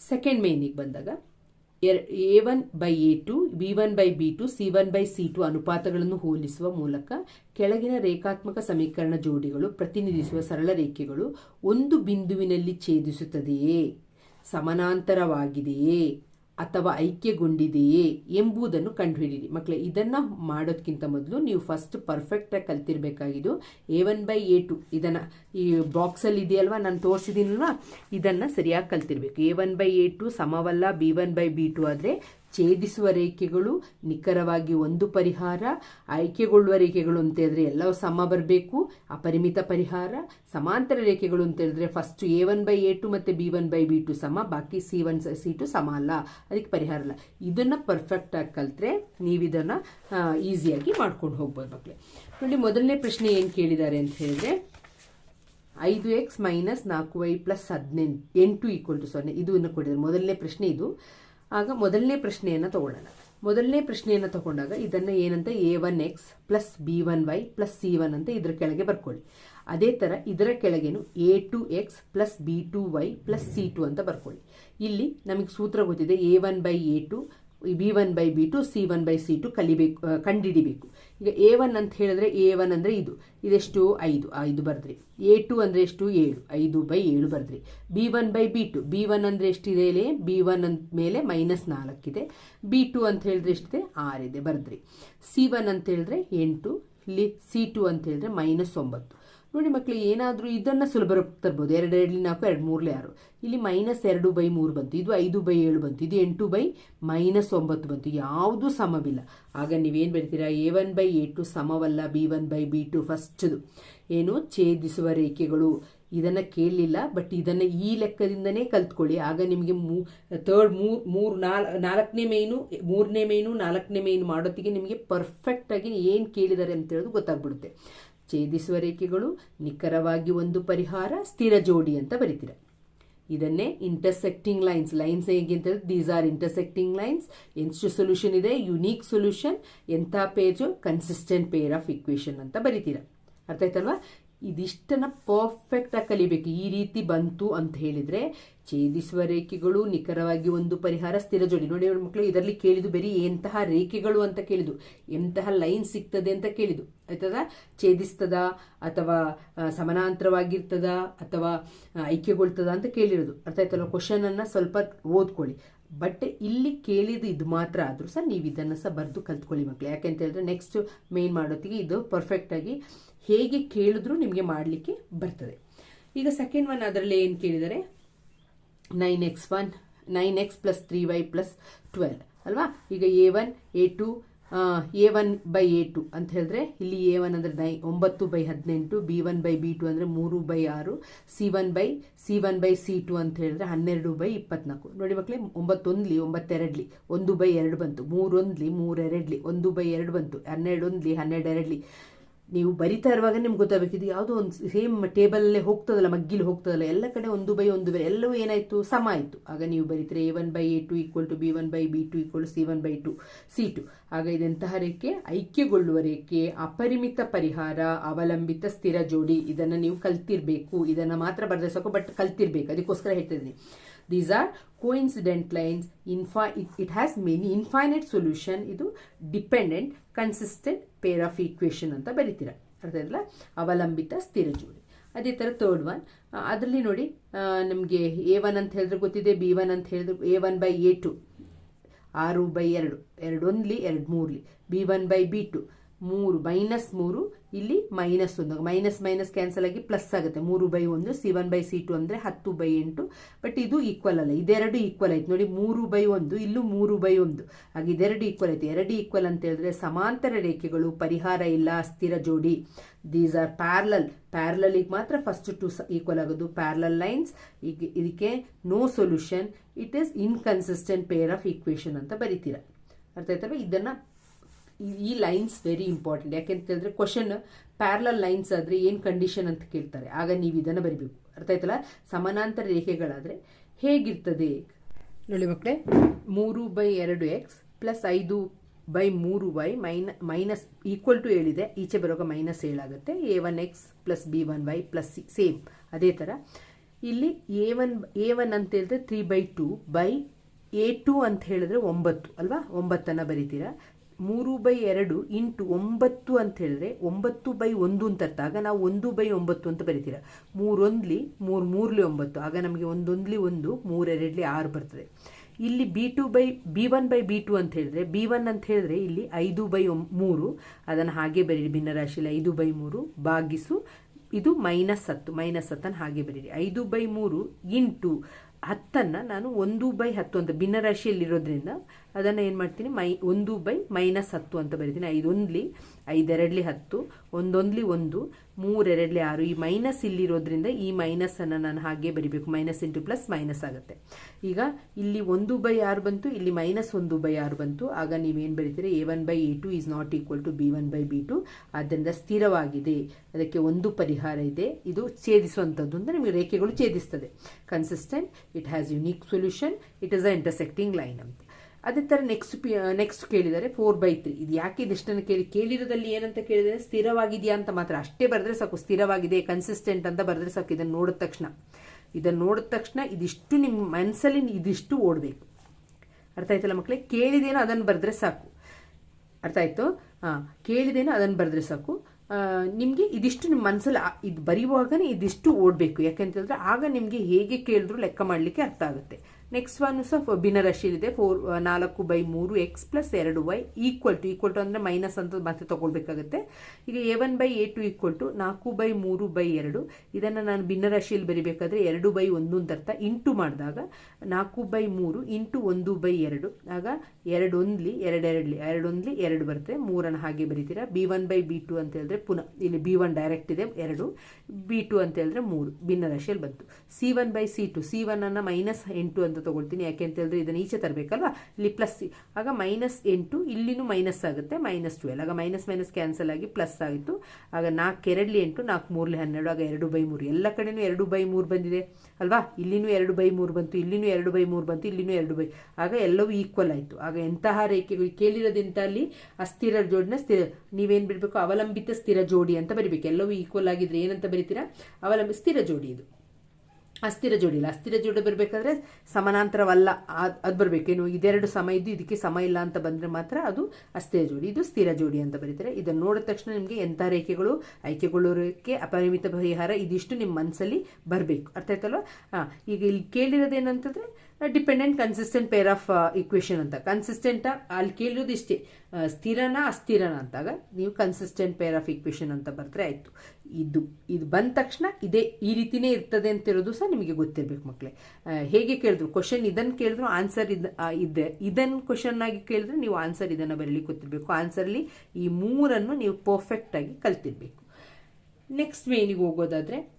Second ಮೇನಿಗೆ ಬಂದಾಗ A one by A two B one by B two C one by C two ಅನುಪಾತಗಳನ್ನು ಹೋಲಿಸುವ ಮೂಲಕ ಕೆಳಗಿನ ರೇಖಾತ್ಮಕ ಸಮೀಕರಣ ಜೋಡಿಗಳು ಪ್ರತಿನಿಧಿಸುವ ಸರಳ ರೇಖೆಗಳು ಒಂದು ಬಿಂದುವಿನಲ್ಲಿ ಛೇದಿಸುತ್ತದೆಯೇ? ಸಮಾನಾಂತರವಾಗಿದೆಯೇ? ಅಥವಾ ಐಕ್ಯಗೊಂಡಿದೆಯೇ ಎಂಬುದನ್ನು ಕಂಡುಹಿಡಿಯಿರಿ. ಮಕ್ಕಳೇ, ಇದನ್ನು ಮಾಡೋದಕ್ಕಿಂತ ಮೊದಲು ನೀವು ಫಸ್ಟ್ ಪರ್ಫೆಕ್ಟಾಗಿ ಕಲ್ತಿರ್ಬೇಕಾಗಿದ್ದು A one by A two ಇದನ್ನು ಈ ಬಾಕ್ಸಲ್ಲಿ ಇದೆಯಲ್ವಾ? ನಾನು ತೋರಿಸಿದ್ದೀನಲ್ವಾ ಇದನ್ನು ಸರಿಯಾಗಿ ಕಲ್ತಿರ್ಬೇಕು. A one by A two ಸಮವಲ್ಲ B one by B two ಆದರೆ ಛೇದಿಸುವ ರೇಖೆಗಳು ನಿಖರವಾಗಿ ಒಂದು ಪರಿಹಾರ, ಆಯ್ಕೆಗೊಳ್ಳುವ ರೇಖೆಗಳು ಅಂತ ಹೇಳಿದ್ರೆ ಎಲ್ಲವೂ ಸಮ ಬರಬೇಕು, ಅಪರಿಮಿತ ಪರಿಹಾರ, ಸಮಾಂತರ ರೇಖೆಗಳು ಅಂತ ಹೇಳಿದ್ರೆ first A one by A two ಮತ್ತು B one by B two ಸಮ, ಬಾಕಿ ಸಿ ಒನ್ ಸಿ ಟು ಸಮ ಅಲ್ಲ, ಅದಕ್ಕೆ ಪರಿಹಾರ ಅಲ್ಲ ಇದನ್ನು ಪರ್ಫೆಕ್ಟಾಗಿ ಕಲಿತ್ರೆ ನೀವು ಇದನ್ನು ಈಸಿಯಾಗಿ ಮಾಡ್ಕೊಂಡು ಹೋಗ್ಬೋದು ಮಕ್ಕಳೇ ನೋಡಿ, ಮೊದಲನೇ ಪ್ರಶ್ನೆ ಏನು ಕೇಳಿದ್ದಾರೆ ಅಂತ ಹೇಳಿದ್ರೆ, ಐದು ಎಕ್ಸ್ ಮೈನಸ್ ನಾಲ್ಕು ವೈ ಪ್ಲಸ್ ಹದಿನೆಂಟು, ಎಂಟು ಈಕ್ವಲ್ ಟು ಸೊನ್ನೆ ಇದನ್ನು ಕೊಟ್ಟಿದ್ದಾರೆ. ಮೊದಲನೇ ಪ್ರಶ್ನೆ ಇದು. ಆಗ ಮೊದಲನೇ ಪ್ರಶ್ನೆಯನ್ನು ತಗೊಳ್ಳೋಣ. ಮೊದಲನೇ ಪ್ರಶ್ನೆಯನ್ನು ತಗೊಂಡಾಗ ಇದನ್ನು ಏನಂತ A one X plus B one Y plus C one ಅಂತ ಇದರ ಕೆಳಗೆ ಬರ್ಕೊಳ್ಳಿ. ಅದೇ ಥರ ಇದರ ಕೆಳಗೇನು A two X plus B two Y plus C two ಅಂತ ಬರ್ಕೊಳ್ಳಿ. ಇಲ್ಲಿ ನಮಗೆ ಸೂತ್ರ ಗೊತ್ತಿದೆ A one by A two B one by B two, C one by C two ಕಲಿಬೇಕು ಕಂಡುಹಿಡಿಬೇಕು ಈಗ ಎ ಒನ್ ಅಂತ ಹೇಳಿದ್ರೆ ಎ ಒನ್ ಅಂದರೆ ಇದು. ಇದೆಷ್ಟು? ಐದು. ಐದು ಬರ್ದ್ರಿ. ಎ ಟು ಅಂದರೆ ಎಷ್ಟು? ಏಳು. ಐದು ಬೈ ಏಳು ಬರ್ದ್ರಿ. B one by B two. B one ಅಂದರೆ ಎಷ್ಟಿದೆ ಇಲ್ಲಿ? ಬಿ ಒನ್ ಅಂತ ಮೇಲೆ ಮೈನಸ್ ನಾಲ್ಕಿದೆ. ಬಿ ಟು ಅಂತ ಹೇಳಿದ್ರೆ ಎಷ್ಟಿದೆ? ಆರಿದೆ. ಬರ್ದ್ರಿ. ಸಿ ಒನ್ ಅಂತ ಹೇಳಿದ್ರೆ ಎಂಟು. ಇಲ್ಲಿ ಸಿ ಟು ಅಂತ ಹೇಳಿದ್ರೆ ಮೈನಸ್ ಒಂಬತ್ತು. ನೋಡಿ ಮಕ್ಕಳು ಏನಾದರೂ ಇದನ್ನು ಸುಲಭ ತರ್ಬೋದು. ಎರಡು ನಾಲ್ಕು, ಎರಡು ಮೂರಲೇ ಆರು. ಇಲ್ಲಿ ಮೈನಸ್ ಎರಡು ಬೈ ಮೂರು ಬಂತು. ಇದು ಐದು ಬೈ ಏಳು ಬಂತು. ಇದು ಎಂಟು ಬೈ ಮೈನಸ್ ಒಂಬತ್ತು ಬಂತು. ಯಾವುದೂ ಸಮವಿಲ್ಲ. ಆಗ ನೀವೇನು ಬರೀತೀರಾ? A one by A two ಸಮವಲ್ಲ. B one by B two ಫಸ್ಟ್ದು ಏನು? ಛೇದಿಸುವ ರೇಖೆಗಳು. ಇದನ್ನು ಕೇಳಲಿಲ್ಲ ಬಟ್ ಇದನ್ನು ಈ ಲೆಕ್ಕದಿಂದನೇ ಕಲ್ತ್ಕೊಳ್ಳಿ. ಆಗ ನಿಮಗೆ ಮೂ ತರ್ಡ್ ಮೂರು ಮೂರು, ನಾಲ್, ನಾಲ್ಕನೇ ಮೇನು ಮೂರನೇ ಮೇನು ನಾಲ್ಕನೇ ಮೇನು ಮಾಡೋತ್ತಿಗೆ ನಿಮಗೆ ಪರ್ಫೆಕ್ಟಾಗಿ ಏನು ಕೇಳಿದ್ದಾರೆ ಅಂತ ಹೇಳೋದು ಗೊತ್ತಾಗ್ಬಿಡುತ್ತೆ. ಛೇದಿಸುವ ರೇಖೆಗಳು ನಿಖರವಾಗಿ ಒಂದು ಪರಿಹಾರ, ಸ್ಥಿರ ಜೋಡಿ ಅಂತ ಬರೀತೀರ. ಇದನ್ನೇ ಇಂಟರ್ಸೆಕ್ಟಿಂಗ್ ಲೈನ್ಸ್ ಲೈನ್ಸ್ ಹೇಗೆ ಅಂತ ದೀಸ್ ಆರ್ ಇಂಟರ್ಸೆಕ್ಟಿಂಗ್ ಲೈನ್ಸ್ ಎಷ್ಟು ಸೊಲ್ಯೂಷನ್ ಇದೆ ಯುನೀಕ್ ಸೊಲ್ಯೂಷನ್ ಎಂಥ page consistent pair of equation ಅಂತ ಬರೀತೀರ. ಅರ್ಥ ಆಯ್ತಲ್ವಾ? ಇದಿಷ್ಟನ್ನ ಪರ್ಫೆಕ್ಟ್ ಆಗಿ ಕಲಿಬೇಕು. ಈ ರೀತಿ ಬಂತು ಅಂತ ಹೇಳಿದ್ರೆ ಛೇದಿಸುವ ರೇಖೆಗಳು ನಿಖರವಾಗಿ ಒಂದು ಪರಿಹಾರ, ಸ್ಥಿರ ಜೋಡಿ. ನೋಡಿ ಮಕ್ಕಳು ಇದರಲ್ಲಿ ಕೇಳಿದು ಬರೀ, ಎಂತಹ ರೇಖೆಗಳು ಅಂತ ಕೇಳಿದು ಎಂತಹ ಲೈನ್ ಸಿಗ್ತದೆ ಅಂತ ಕೇಳಿದು ಆಯ್ತದ? ಛೇದಿಸ್ತದ ಅಥವಾ ಸಮಾನಾಂತರವಾಗಿರ್ತದ ಅಥವಾ ಐಕ್ಯಗೊಳ್ತದ ಅಂತ ಕೇಳಿರೋದು. ಅರ್ಥ ಆಯ್ತಲ್ಲ? ಕ್ವಶನ್ ಅನ್ನ ಸ್ವಲ್ಪ ಓದ್ಕೊಳ್ಳಿ. ಬಟ್ ಇಲ್ಲಿ ಕೇಳಿದ ಇದು ಮಾತ್ರ ಆದರೂ ಸಹ ನೀವು ಇದನ್ನು ಸಹ ಬರೆದು ಕಲ್ತ್ಕೊಳ್ಳಿ ಮಕ್ಕಳು ಯಾಕೆಂತ ಹೇಳಿದ್ರೆ ನೆಕ್ಸ್ಟ್ ಮೇನ್ ಮಾಡೋತ್ತಿಗೆ ಇದು ಪರ್ಫೆಕ್ಟಾಗಿ ಹೇಗೆ ಕೇಳಿದ್ರು ನಿಮಗೆ ಮಾಡಲಿಕ್ಕೆ ಬರ್ತದೆ. ಈಗ ಸೆಕೆಂಡ್ ಒನ್ ಅದರಲ್ಲಿ ಏನು ಕೇಳಿದರೆ nine X one, nine X plus three Y plus twelve, ಅಲ್ವಾ? ಈಗ A one, A two A one by A two ಅಂತ ಹೇಳಿದ್ರೆ ಇಲ್ಲಿ ಎ ಒನ್ ಅಂದರೆ ನೈ, ಒಂಬತ್ತು ಬೈ ಹದಿನೆಂಟು, B one by B two ಅಂದರೆ ಮೂರು ಬೈ ಆರು, C one by, C one by C two ಅಂತ ಹೇಳಿದ್ರೆ ಹನ್ನೆರಡು ಬೈ ಇಪ್ಪತ್ನಾಲ್ಕು. ನೋಡಿ ಮಕ್ಕಳೇ ಒಂಬತ್ತೊಂದ್ಲಿ, ಒಂಬತ್ತೆರಡ್ಲಿ, ಒಂದು ಬೈ ಎರಡು ಬಂತು. ಮೂರೊಂದ್ಲಿ, ಮೂರೆರಡ್ಲಿ, ಒಂದು ಬೈ ಎರಡು ಬಂತು. ಹನ್ನೆರಡೊಂದ್ಲಿ ಹನ್ನೆರಡು ಎರಡ್ಲಿ ನೀವು ಬರಿತಾ ಇರುವಾಗ ನಿಮ್ಗೆ ಗೊತ್ತಾಗಬೇಕು, ಇದು ಯಾವುದೋ ಒಂದು ಸೇಮ್ ಟೇಬಲಲ್ಲೇ ಹೋಗ್ತದಲ್ಲ, ಮಗ್ಗಿಲು ಹೋಗ್ತದಲ್ಲ, ಎಲ್ಲ ಕಡೆ ಒಂದು ಬೈ ಒಂದು ಬೈ ಎಲ್ಲವೂ ಏನಾಯಿತು? ಸಮ ಆಯಿತು. ಆಗ ನೀವು ಬರೀತೀರಿ A one by A two equal to B one by B two equal C one by two C two ಆಗ ಇದೆಂತಹ ರೇಖೆ? ಐಕ್ಯಗೊಳ್ಳುವ ರೇಖೆ, ಅಪರಿಮಿತ ಪರಿಹಾರ, ಅವಲಂಬಿತ ಸ್ಥಿರ ಜೋಡಿ. ಇದನ್ನು ನೀವು ಕಲ್ತಿರಬೇಕು. ಇದನ್ನು ಮಾತ್ರ ಬರೆದ್ರೆ ಸಾಕು ಬಟ್ ಕಲ್ತಿರ್ಬೇಕು. ಅದಕ್ಕೋಸ್ಕರ ಹೇಳ್ತಿದ್ದೀನಿ these are coincident lines info it has many infinite solution ಇದು dependent consistent pair of equation ಅಂತ ಬರೀತೀರ. ಅರ್ಥ ಆಯ್ತಲ್ಲ? ಅವಲಂಬಿತ, ಸ್ಥಿರ ಜೋಡಿ. ಅದೇ ಥರ ತರ್ಡ್ ಒನ್ ಅದರಲ್ಲಿ ನೋಡಿ ನಮಗೆ ಎ ಒನ್ ಅಂತ ಹೇಳಿದ್ರೆ ಗೊತ್ತಿದೆ ಬಿ ಒನ್ ಅಂತ ಹೇಳಿದ್ರೆ A one by A two ಆರು ಬೈ ಎರಡು. ಎರಡು ಒಂದ್ಲಿ ಎರಡು ಮೂರ್ಲಿ B one by B two ಮೂರು ಮೈನಸ್ ಮೂರು, ಇಲ್ಲಿ ಮೈನಸ್ ಒಂದು. ಮೈನಸ್ ಮೈನಸ್ ಕ್ಯಾನ್ಸಲ್ ಆಗಿ ಪ್ಲಸ್ ಆಗುತ್ತೆ. ಮೂರು ಬೈ ಒಂದು C one by C two ಅಂದರೆ ಹತ್ತು ಬೈ ಎಂಟು. ಬಟ್ ಇದು ಈಕ್ವಲ್ ಅಲ್ಲ. ಇದೆರಡು ಈಕ್ವಲ್ ಆಯ್ತು. ನೋಡಿ, ಮೂರು ಬೈ ಒಂದು, ಇಲ್ಲೂ ಮೂರು ಬೈ ಒಂದು. ಹಾಗೆ ಇದೆರಡು ಈಕ್ವಲ್ ಆಯ್ತು. ಎರಡು ಈಕ್ವಲ್ ಅಂತ ಹೇಳಿದ್ರೆ ಸಮಾಂತರ ರೇಖೆಗಳು, ಪರಿಹಾರ ಇಲ್ಲ ಸ್ಥಿರ ಜೋಡಿ. ದೀಸ್ ಆರ್ ಪ್ಯಾರ್ಲಲ್ ಪ್ಯಾರ್ಲಲಿಗೆ ಮಾತ್ರ ಫಸ್ಟ್ ಟು ಈಕ್ವಲ್ ಆಗೋದು. ಪ್ಯಾರ್ಲಲ್ ಲೈನ್ಸ್ ಈಗ ಇದಕ್ಕೆ no solution it is inconsistent pair of equation ಅಂತ ಬರಿತೀರ. ಅರ್ಥ ಆಯ್ತಲ್ವ? ಇದನ್ನು ಈ ಲೈನ್ಸ್ ವೆರಿ ಇಂಪಾರ್ಟೆಂಟ್ ಯಾಕೆಂತ ಹೇಳಿದ್ರೆ ಕ್ವಶನ್ ಪ್ಯಾರಲಲ್ ಲೈನ್ಸ್ ಆದರೆ ಏನು ಕಂಡೀಷನ್ ಅಂತ ಕೇಳ್ತಾರೆ. ಆಗ ನೀವು ಇದನ್ನು ಬರಿಬೇಕು. ಅರ್ಥ ಆಯ್ತಲ್ಲ? ಸಮಾನಾಂತರ ರೇಖೆಗಳಾದರೆ ಹೇಗಿರ್ತದೆ? ನೋಡಿ ಮಕ್ಕಳೇ, ಮೂರು ಬೈ ಎರಡು ಎಕ್ಸ್ ಪ್ಲಸ್ ಐದು ಬೈ ಮೂರು ವೈ ಮೈನ ಮೈನಸ್ ಈಕ್ವಲ್ ಟು ಹೇಳಿದೆ ಈಚೆ ಬರುವಾಗ minus ಏಳಾಗುತ್ತೆ. A one X plus B one Y plus C same ಅದೇ ಥರ ಇಲ್ಲಿ ಎ ಒನ್ ಎ ಒನ್ ಅಂತ ಹೇಳಿದ್ರೆ three by two by A two ಅಂತ ಹೇಳಿದ್ರೆ ಒಂಬತ್ತು, ಅಲ್ವಾ? ಒಂಬತ್ತನ್ನು ಬರಿತೀರಾ? ಮೂರು ಬೈ ಎರಡು ಇಂಟು ಒಂಬತ್ತು ಅಂತ ಹೇಳಿದ್ರೆ ಒಂಬತ್ತು ಬೈ ಒಂದು ಅಂತ ಅರ್ಥ. ಆಗ ನಾವು ಒಂದು ಬೈ ಒಂಬತ್ತು ಅಂತ ಬರೀತೀರ? ಮೂರೊಂದ್ಲಿ ಮೂರು, ಮೂರ್ಲಿ ಒಂಬತ್ತು. ಆಗ ನಮಗೆ ಒಂದೊಂದ್ಲಿ ಒಂದು ಮೂರೆರಡ್ಲಿ ಆರು ಬರ್ತದೆ. ಇಲ್ಲಿ B two by, B one by B two ಅಂತ ಹೇಳಿದ್ರೆ, ಬಿ ಒನ್ ಅಂತ ಹೇಳಿದ್ರೆ ಇಲ್ಲಿ ಐದು ಬೈ ಮೂರು. ಅದನ್ನು ಹಾಗೆ ಬರೀರಿ ಭಿನ್ನರಾಶಿಯಲ್ಲಿ ಐದು ಬೈ ಮೂರು, ಭಾಗಿಸು. ಇದು ಮೈನಸ್ ಹತ್ತು, ಮೈನಸ್ ಹತ್ತನ್ನು ಹಾಗೆ ಬರೀರಿ. ಐದು ಬೈ ಮೂರು ಇಂಟು ಹತ್ತನ್ನು ನಾನು ಒಂದು ಬೈ ಹತ್ತು ಅಂತ, ಭಿನ್ನರಾಶಿಯಲ್ಲಿರೋದ್ರಿಂದ ಅದನ್ನು ಏನು ಮಾಡ್ತೀನಿ? ಮೈ, ಒಂದು ಬೈ ಮೈನಸ್ ಹತ್ತು ಅಂತ ಬರಿತೀನಿ. ಐದೊಂದ್ಲಿ ಐದೆರಡ್ಲಿ ಹತ್ತು, ಒಂದೊಂದ್ಲಿ ಒಂದು, ಮೂರೆರಡ್ಲಿ ಆರು. ಈ ಮೈನಸ್ ಇಲ್ಲಿರೋದ್ರಿಂದ ಈ ಮೈನಸನ್ನು ನಾನು ಹಾಗೆ ಬರಿಬೇಕು. ಮೈನಸ್ ಇಂಟು ಪ್ಲಸ್ ಮೈನಸ್ ಆಗುತ್ತೆ. ಈಗ ಇಲ್ಲಿ ಒಂದು ಬೈ ಆರು ಬಂತು, ಇಲ್ಲಿ ಮೈನಸ್ ಒಂದು ಬೈ ಆರು ಬಂತು. ಆಗ ನೀವೇನು ಬರೀತೀರಿ? A one by A two is not equal to B one by B two. ಆದ್ದರಿಂದ ಸ್ಥಿರವಾಗಿದೆ. ಅದಕ್ಕೆ ಒಂದು ಪರಿಹಾರ ಇದೆ. ಇದು ಛೇದಿಸುವಂಥದ್ದು ಅಂದರೆ ನಿಮಗೆ ರೇಖೆಗಳು ಛೇದಿಸ್ತದೆ. Consistent it has unique solution it is a intersecting line ಅಂತ. ಅದೇ ಥರ ನೆಕ್ಸ್ಟ್ ಪಿ ನೆಕ್ಸ್ಟ್ ಕೇಳಿದರೆ ಫೋರ್ ಬೈ ತ್ರೀ ಇದು ಯಾಕೆ ಇದಿಷ್ಟನ್ನು ಕೇಳಿ, ಕೇಳಿರೋದಲ್ಲಿ ಏನಂತ ಕೇಳಿದರೆ ಸ್ಥಿರವಾಗಿದೆಯಾ ಅಂತ ಮಾತ್ರ. ಅಷ್ಟೇ ಬರೆದ್ರೆ ಸಾಕು, ಸ್ಥಿರವಾಗಿದೆ ಕನ್ಸಿಸ್ಟೆಂಟ್ ಅಂತ ಬರೆದ್ರೆ ಸಾಕು, ಇದನ್ನು ನೋಡಿದ ತಕ್ಷಣ. ಇದನ್ನು ನೋಡಿದ ತಕ್ಷಣ ಇದಿಷ್ಟು ನಿಮ್ಮ ಮನಸ್ಸಲ್ಲಿ ಇದಿಷ್ಟು ಓಡಬೇಕು. ಅರ್ಥ ಆಯ್ತಲ್ಲ ಮಕ್ಕಳೇ ಕೇಳಿದೇನೋ ಅದನ್ನು ಬರೆದ್ರೆ ಸಾಕು. ಅರ್ಥ ಆಯ್ತು? ಹಾಂ ಕೇಳಿದೇನೋ ಅದನ್ನು ಬರೆದ್ರೆ ಸಾಕು. ನಿಮಗೆ ಇದಿಷ್ಟು ನಿಮ್ಮ ಮನಸ್ಸಲ್ಲಿ ಇದು ಬರೆಯುವಾಗನೇ ಇದಿಷ್ಟು ಓಡಬೇಕು. ಯಾಕೆಂತ ಹೇಳಿದ್ರೆ ಆಗ ನಿಮಗೆ ಹೇಗೆ ಕೇಳಿದ್ರು ಲೆಕ್ಕ ಮಾಡಲಿಕ್ಕೆ ಅರ್ಥ ಆಗುತ್ತೆ. ನೆಕ್ಸ್ಟ್ ಒನ್ ಸಹ ಭಿನ್ನರಾಶಿಯಲ್ಲಿದೆ ಫೋರ್ ನಾಲ್ಕು ಬೈ ಮೂರು ಎಕ್ಸ್ ಪ್ಲಸ್ ಎರಡು Y equal to equal to ಅಂದರೆ ಮೈನಸ್ ಅಂತ ಮತ್ತೆ ತೊಗೊಳ್ಬೇಕಾಗುತ್ತೆ. ಈಗ A one by A two equal to ನಾಲ್ಕು ಬೈ ಮೂರು ಬೈ ಎರಡು. ಇದನ್ನು ನಾನು ಭಿನ್ನರಾಶಿಯಲ್ಲಿ ಬರಿಬೇಕಾದ್ರೆ ಎರಡು ಬೈ ಒಂದು ಅರ್ಥ. ಇಂಟು ಮಾಡಿದಾಗ ನಾಲ್ಕು ಬೈ ಮೂರು ಇಂಟು ಒಂದು ಬೈ ಎರಡು. ಆಗ ಎರಡೊಂದ್ಲಿ, ಎರಡೆರಡ್ಲಿ, ಎರಡೊಂದ್ಲಿ ಎರಡು ಬರುತ್ತೆ. ಮೂರನ್ನು ಹಾಗೆ ಬರೀತೀರಾ? B one by B two ಅಂತ ಹೇಳಿದ್ರೆ ಪುನಃ ಇಲ್ಲಿ ಬಿ ಒನ್ ಡೈರೆಕ್ಟ್ ಇದೆ, ಎರಡು. ಬಿ ಟು ಅಂತ ಹೇಳಿದ್ರೆ ಮೂರು. ಭಿನ್ನರಾಶಿಯಲ್ಲಿ ಬಂತು. C one by C two C one ಅನ್ನು ಮೈನಸ್ ಎಂಟು ಅಂತ ತಗೊಳ್ತೀನಿ. ಯಾಕೆ ಅಂತ ಹೇಳಿದ್ರೆ ಇದನ್ನು ಈಚೆ ತರಬೇಕಲ್ವಾ? ಇಲ್ಲಿ ಪ್ಲಸ್ ಆಗ ಮೈನಸ್ ಎಂಟು, ಇಲ್ಲಿನೂ ಮೈನಸ್ ಆಗುತ್ತೆ ಮೈನಸ್ ಟ್ವೆಲ್ ಆಗ ಮೈನಸ್ ಮೈನಸ್ ಕ್ಯಾನ್ಸಲ್ ಆಗಿ ಪ್ಲಸ್ ಆಯಿತು ಆಗ ನಾಲ್ಕು ಎರಡ್ಲಿ ಎಂಟು, ನಾಲ್ಕು ಮೂರ್ಲಿ ಹನ್ನೆರಡು, ಆಗ ಎರಡು ಬೈ ಮೂರು. ಎಲ್ಲ ಕಡೆನೂ ಎರಡು ಬೈ ಮೂರು ಬಂದಿದೆ ಅಲ್ವಾ? ಇಲ್ಲಿನೂ ಎರಡು ಬೈ ಮೂರು ಬಂತು, ಇಲ್ಲಿನೂ ಎರಡು ಬೈ ಮೂರು ಬಂತು, ಇಲ್ಲಿನೂ ಎರಡು ಬೈ ಆಗ ಎಲ್ಲವೂ ಈಕ್ವಲ್ ಆಯಿತು. ಆಗ ಎಂತಹ ರೇಖೆಗಳು ಕೇಳಿರೋದಿಂತ ಅಲ್ಲಿ ಅಸ್ಥಿರ ಜೋಡಿನ ಸ್ಥಿರ ನೀವೇನು ಬಿಡಬೇಕು? ಅವಲಂಬಿತ ಸ್ಥಿರ ಜೋಡಿ ಅಂತ ಬರಿಬೇಕು. ಎಲ್ಲವೂ ಈಕ್ವಲ್ ಆಗಿದ್ರೆ ಏನಂತ ಬರೀತೀರಾ? ಅವಲಂಬಿತ ಸ್ಥಿರ ಜೋಡಿ ಇದು. ಅಸ್ಥಿರ ಜೋಡಿ ಇಲ್ಲ. ಅಸ್ಥಿರ ಜೋಡಿ ಬರಬೇಕಾದ್ರೆ ಸಮಾನಾಂತರವಲ್ಲ. ಅದು ಬರಬೇಕೇನು ಇದೆರಡು ಸಮ ಇದ್ದು ಇದಕ್ಕೆ ಸಮ ಇಲ್ಲ ಅಂತ ಬಂದರೆ ಮಾತ್ರ ಅದು ಅಸ್ಥಿರ ಜೋಡಿ. ಇದು ಸ್ಥಿರ ಜೋಡಿ ಅಂತ ಬರೀತಾರೆ. ಇದನ್ನು ನೋಡಿದ ತಕ್ಷಣ ನಿಮಗೆ ಎಂಥ ರೇಖೆಗಳು ಆಯ್ಕೆಗೊಳ್ಳೋರಕ್ಕೆ ಅಪರಿಮಿತ ಪರಿಹಾರ ಇದಿಷ್ಟು ನಿಮ್ಮ ಮನಸ್ಸಲ್ಲಿ ಬರಬೇಕು. ಅರ್ಥ ಆಯ್ತಲ್ವ? ಈಗ ಇಲ್ಲಿ ಕೇಳಿರೋದೇನಂತಂದರೆ dependent consistent pair of equation ಅಂತ. ಕನ್ಸಿಸ್ಟೆಂಟ್ ಅಲ್ಲಿ ಕೇಳಿರೋದು ಇಷ್ಟೇ ಸ್ಥಿರನ ಅಸ್ಥಿರನ ಅಂತಾಗ ನೀವು ಕನ್ಸಿಸ್ಟೆಂಟ್ ಪೇರ್ ಆಫ್ ಇಕ್ವೇಷನ್ ಅಂತ ಬರೆದ್ರೆ ಆಯಿತು. ಇದು ಇದು ಬಂದ ತಕ್ಷಣ ಇದೇ ಈ ರೀತಿನೇ ಇರ್ತದೆ ಅಂತಿರೋದು ಸಹ ನಿಮಗೆ ಗೊತ್ತಿರಬೇಕು ಮಕ್ಕಳೇ. ಹೇಗೆ ಕೇಳಿದ್ರು? ಕ್ವಶನ್ ಇದನ್ನು ಕೇಳಿದ್ರು ಆನ್ಸರ್ ಇದ್ ಇದೆ. ಇದನ್ನು ಕ್ವಶನ್ ಆಗಿ ಕೇಳಿದ್ರೆ ನೀವು ಆನ್ಸರ್ ಇದನ್ನು ಬರಲಿಕ್ಕೆ ಗೊತ್ತಿರಬೇಕು. ಆನ್ಸರ್ಲಿ ಈ ಮೂರನ್ನು ನೀವು ಪರ್ಫೆಕ್ಟಾಗಿ ಕಲ್ತಿರ್ಬೇಕು. ನೆಕ್ಸ್ಟ್ ಮೇನಿಗೆ ಹೋಗೋದಾದರೆ